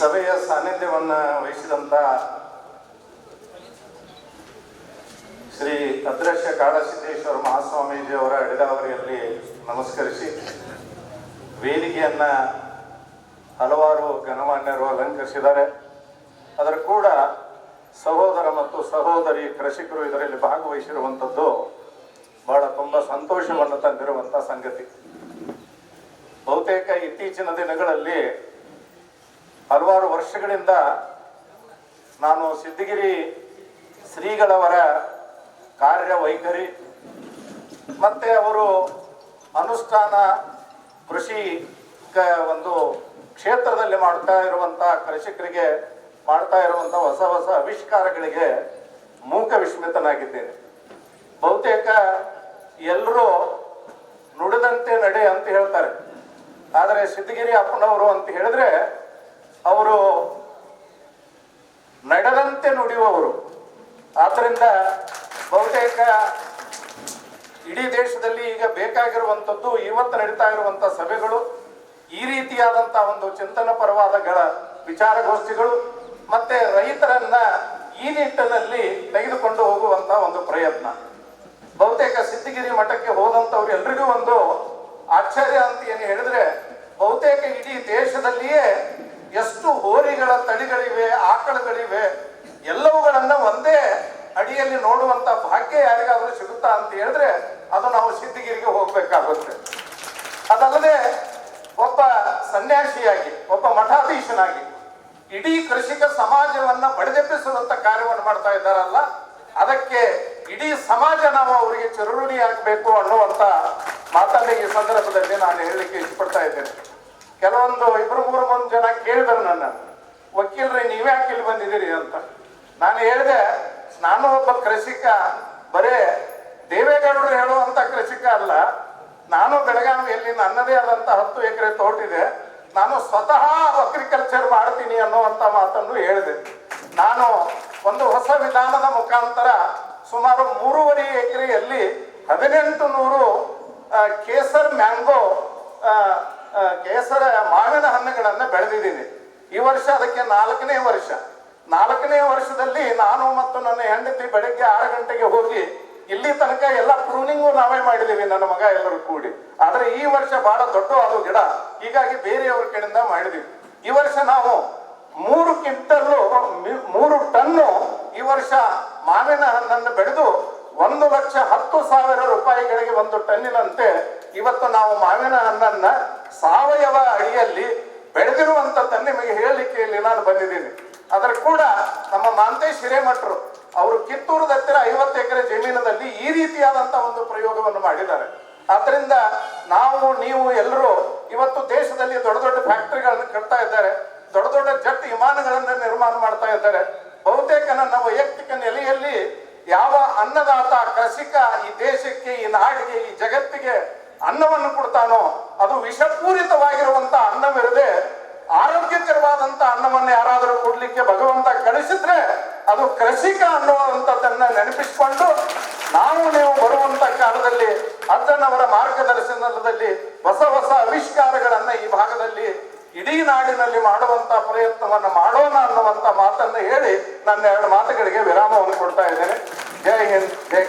ಸಭೆಯ ಸಾನ್ನಿಧ್ಯವನ್ನ ವಹಿಸಿದಂತ ಶ್ರೀ ಅದ್ರಶ್ಯ ಕಾಳಸಿದ್ದೇಶ್ವರ ಮಹಾಸ್ವಾಮೀಜಿಯವರ ಅಡಿದಾವರಿಯಲ್ಲಿ ನಮಸ್ಕರಿಸಿ, ವೇದಿಕೆಯನ್ನ ಹಲವಾರು ಗಣಮಾನ್ಯರು ಅಲಂಕರಿಸಿದ್ದಾರೆ. ಅದರ ಕೂಡ ಸಹೋದರ ಮತ್ತು ಸಹೋದರಿ ಕೃಷಿಕರು ಇದರಲ್ಲಿ ಭಾಗವಹಿಸಿರುವಂಥದ್ದು ಬಹಳ ತುಂಬಾ ಸಂತೋಷವನ್ನು ತಂದಿರುವಂತ ಸಂಗತಿ. ಬಹುತೇಕ ಇತ್ತೀಚಿನ ದಿನಗಳಲ್ಲಿ ಹಲವಾರು ವರ್ಷಗಳಿಂದ ನಾನು ಸಿದ್ಧಗಿರಿ ಶ್ರೀಗಳವರ ಕಾರ್ಯವೈಖರಿ ಮತ್ತೆ ಅವರು ಅನುಷ್ಠಾನ ಕೃಷಿ ಒಂದು ಕ್ಷೇತ್ರದಲ್ಲಿ ಮಾಡ್ತಾ ಇರುವಂಥ ಕೃಷಿಕರಿಗೆ ಮಾಡ್ತಾ ಇರುವಂಥ ಹೊಸ ಹೊಸ ಆವಿಷ್ಕಾರಗಳಿಗೆ ಮೂಕ ವಿಸ್ಮಿತನಾಗಿದ್ದೇನೆ. ಬಹುತೇಕ ಎಲ್ಲರೂ ನುಡಿದಂತೆ ನಡೆ ಅಂತ ಹೇಳ್ತಾರೆ. ಆದರೆ ಸಿದ್ಧಗಿರಿ ಅಪ್ಪನವರು ಅಂತ ಹೇಳಿದ್ರೆ ಅವರು ನಡೆದಂತೆ ನುಡಿಯುವವರು. ಆದ್ರಿಂದ ಬಹುತೇಕ ಇಡೀ ದೇಶದಲ್ಲಿ ಈಗ ಬೇಕಾಗಿರುವಂಥದ್ದು, ಇವತ್ತು ನಡೀತಾ ಇರುವಂತ ಸಭೆಗಳು, ಈ ರೀತಿಯಾದಂತಹ ಒಂದು ಚಿಂತನ ಪರವಾದಗಳ ವಿಚಾರಗೋಷ್ಠಿಗಳು, ಮತ್ತೆ ರೈತರನ್ನ ಈ ನಿಟ್ಟಿನಲ್ಲಿ ತೆಗೆದುಕೊಂಡು ಹೋಗುವಂತ ಒಂದು ಪ್ರಯತ್ನ. ಬಹುತೇಕ ಸಿದ್ದಗಿರಿ ಮಠಕ್ಕೆ ಹೋದಂತವ್ರು ಎಲ್ರಿಗೂ ಒಂದು ಆಶ್ಚರ್ಯ ಅಂತ ಏನು ಹೇಳಿದ್ರೆ ಬಹುತೇಕ ಇಡೀ ದೇಶದಲ್ಲಿಯೇ ಎಷ್ಟು ಹೋರಿಗಳ ಆಕಳುಗಳಿವೆ, ಎಲ್ಲವುಗಳನ್ನ ಒಂದೇ ಅಡಿಯಲ್ಲಿ ನೋಡುವಂತ ಭಾಗ್ಯ ಯಾರಿಗಾದ್ರೂ ಸಿಗುತ್ತಾ ಅಂತ ಹೇಳಿದ್ರೆ ಅದು ನಾವು ಸಿದ್ಧಗಿರಿಗೆ ಹೋಗ್ಬೇಕಾಗುತ್ತೆ. ಅದಲ್ಲದೆ ಒಬ್ಬ ಸನ್ಯಾಸಿಯಾಗಿ, ಒಬ್ಬ ಮಠಾಧೀಶನಾಗಿ ಇಡೀ ಕೃಷಿಕ ಸಮಾಜವನ್ನ ಬಡಿದೆಬ್ಬಿಸುವಂತ ಕಾರ್ಯವನ್ನು ಮಾಡ್ತಾ ಇದ್ದಾರಲ್ಲ, ಅದಕ್ಕೆ ಇಡೀ ಸಮಾಜ ನಾವು ಅವರಿಗೆ ಚಿರುರುಣಿ ಆಗ್ಬೇಕು ಅನ್ನುವಂತ ಮಾತನ್ನ ಈ ಸಂದರ್ಭದಲ್ಲಿ ನಾನು ಹೇಳಲಿಕ್ಕೆ ಇಷ್ಟಪಡ್ತಾ ಇದ್ದೇನೆ. ಕೆಲವೊಂದು ಇಬ್ರು ಮೂರು ಮಂದಿ ಜನ ಕೇಳಿದರು ನನ್ನ. ವಕೀಲರೇ ನೀವ್ಯಾಕೆ ಇಲ್ಲಿ ಬಂದಿದ್ದೀರಿ ಅಂತ. ನಾನು ಹೇಳಿದೆ, ನಾನು ಒಬ್ಬ ಕೃಷಿಕ, ಬರೇ ದೇವೇಗೌಡರು ಹೇಳುವಂತ ಕೃಷಿಕ ಅಲ್ಲ. ನಾನು ಬೆಳಗಾವಿಯಲ್ಲಿ ನನ್ನದೇ ಆದಂತ ಹತ್ತು ಎಕರೆ ತೋಟಿದೆ ನಾನು ಸ್ವತಃ ಅಗ್ರಿಕಲ್ಚರ್ ಮಾಡ್ತೀನಿ ಅನ್ನುವಂತ ಮಾತನ್ನು ಹೇಳಿದೆ. ನಾನು ಒಂದು ಹೊಸ ವಿಧಾನದ ಮುಖಾಂತರ ಸುಮಾರು ಮೂರುವರೆ ಎಕರೆಯಲ್ಲಿ ಹದಿನೆಂಟು ನೂರು ಕೇಸರ್ ಮ್ಯಾಂಗೋ ಕೇಸರ ಮಾವಿನ ಹಣ್ಣುಗಳನ್ನು ಬೆಳೆದಿದ್ದೀನಿ. ಈ ವರ್ಷ ಅದಕ್ಕೆ ನಾಲ್ಕನೇ ವರ್ಷ. ನಾಲ್ಕನೇ ವರ್ಷದಲ್ಲಿ ನಾನು ಮತ್ತು ನನ್ನ ಹೆಂಡತಿ ಬೆಳಗ್ಗೆ ಆರು ಗಂಟೆಗೆ ಹೋಗಿ ಇಲ್ಲಿ ತನಕ ಎಲ್ಲ ಪ್ರೂನಿಂಗು ನಾವೇ ಮಾಡಿದೀವಿ ನನ್ನ ಮಗ ಎಲ್ಲರೂ ಕೂಡಿ. ಆದ್ರೆ ಈ ವರ್ಷ ಬಹಳ ದೊಡ್ಡ ಅದು ಗಿಡ ಹೀಗಾಗಿ ಬೇರೆಯವ್ರ ಕಡೆಯಿಂದ ಮಾಡಿದೀವಿ. ಈ ವರ್ಷ ನಾವು ಮೂರು ಕ್ವಿಂಟಲ್ಲು ಮೂರು ಟನ್ನು ಈ ವರ್ಷ ಮಾವಿನ ಹಣ್ಣನ್ನು ಬೆಳೆದು ಒಂದು ಲಕ್ಷ ಹತ್ತು ಸಾವಿರ ರೂಪಾಯಿಗಳಿಗೆ ಒಂದು ಟನ್ನಿನಂತೆ ಇವತ್ತು ನಾವು ಮಾವಿನ ಹಣ್ಣನ್ನ ಸಾವಯವ ಅಡಿಯಲ್ಲಿ ಬೆಳೆದಿರುವಂತ ನಿಮಗೆ ಹೇಳಲಿಕ್ಕೆ ಇಲ್ಲಿ ನಾನು ಬಂದಿದ್ದೀನಿ. ಅದರ ಕೂಡ ನಮ್ಮ ಮಾಂತೇಶ್ ಹಿರೇಮಠರು ಅವರು ಕಿತ್ತೂರದ ಹತ್ತಿರ ಐವತ್ತು ಎಕರೆ ಜಮೀನಿನಲ್ಲಿ ಈ ರೀತಿಯಾದಂತ ಒಂದು ಪ್ರಯೋಗವನ್ನು ಮಾಡಿದ್ದಾರೆ. ಆದ್ರಿಂದ ನಾವು, ನೀವು ಎಲ್ಲರೂ ಇವತ್ತು ದೇಶದಲ್ಲಿ ದೊಡ್ಡ ದೊಡ್ಡ ಫ್ಯಾಕ್ಟರಿಗಳನ್ನು ಕಟ್ತಾ ಇದ್ದಾರೆ. ದೊಡ್ಡ ದೊಡ್ಡ ಜಟ್ ವಿಮಾನಗಳನ್ನ ನಿರ್ಮಾಣ ಮಾಡ್ತಾ ಇದ್ದಾರೆ. ಬಹುತೇಕ ನನ್ನ ವೈಯಕ್ತಿಕ ನೆಲೆಯಲ್ಲಿ ಯಾವ ಅನ್ನದಾತ ಕೃಷಿಕ ಈ ದೇಶಕ್ಕೆ, ಈ ನಾಡಿಗೆ, ಈ ಜಗತ್ತಿಗೆ ಅನ್ನವನ್ನು ಕೊಡ್ತಾನೋ, ಅದು ವಿಷಪೂರಿತವಾಗಿರುವಂತ ಅನ್ನವಿರದೆ ಆರೋಗ್ಯಕರವಾದಂತ ಅನ್ನವನ್ನು ಯಾರಾದರೂ ಕೊಡ್ಲಿಕ್ಕೆ ಭಗವಂತ ಕಳಿಸಿದ್ರೆ ಅದು ಕೃಷಿಕ ಅನ್ನುವಂಥದ್ದನ್ನ ನೆನಪಿಸಿಕೊಂಡು ನಾವು ನೀವು ಬರುವಂತ ಕಾಲದಲ್ಲಿ ಅಜ್ಜನವರ ಮಾರ್ಗದರ್ಶನದಲ್ಲಿ ಹೊಸ ಹೊಸ ಆವಿಷ್ಕಾರಗಳನ್ನ ಈ ಭಾಗದಲ್ಲಿ ಇಡೀ ನಾಡಿನಲ್ಲಿ ಮಾಡುವಂತ ಪ್ರಯತ್ನವನ್ನು ಮಾಡೋಣ ಅನ್ನುವಂತ ಮಾತನ್ನ ಹೇಳಿ ನನ್ನ ಎರಡು ಮಾತುಗಳಿಗೆ ವಿರಾಮವನ್ನು ಕೊಡ್ತಾ ಇದ್ದೇನೆ. ಜೈ ಹಿಂದ್, ಜೈ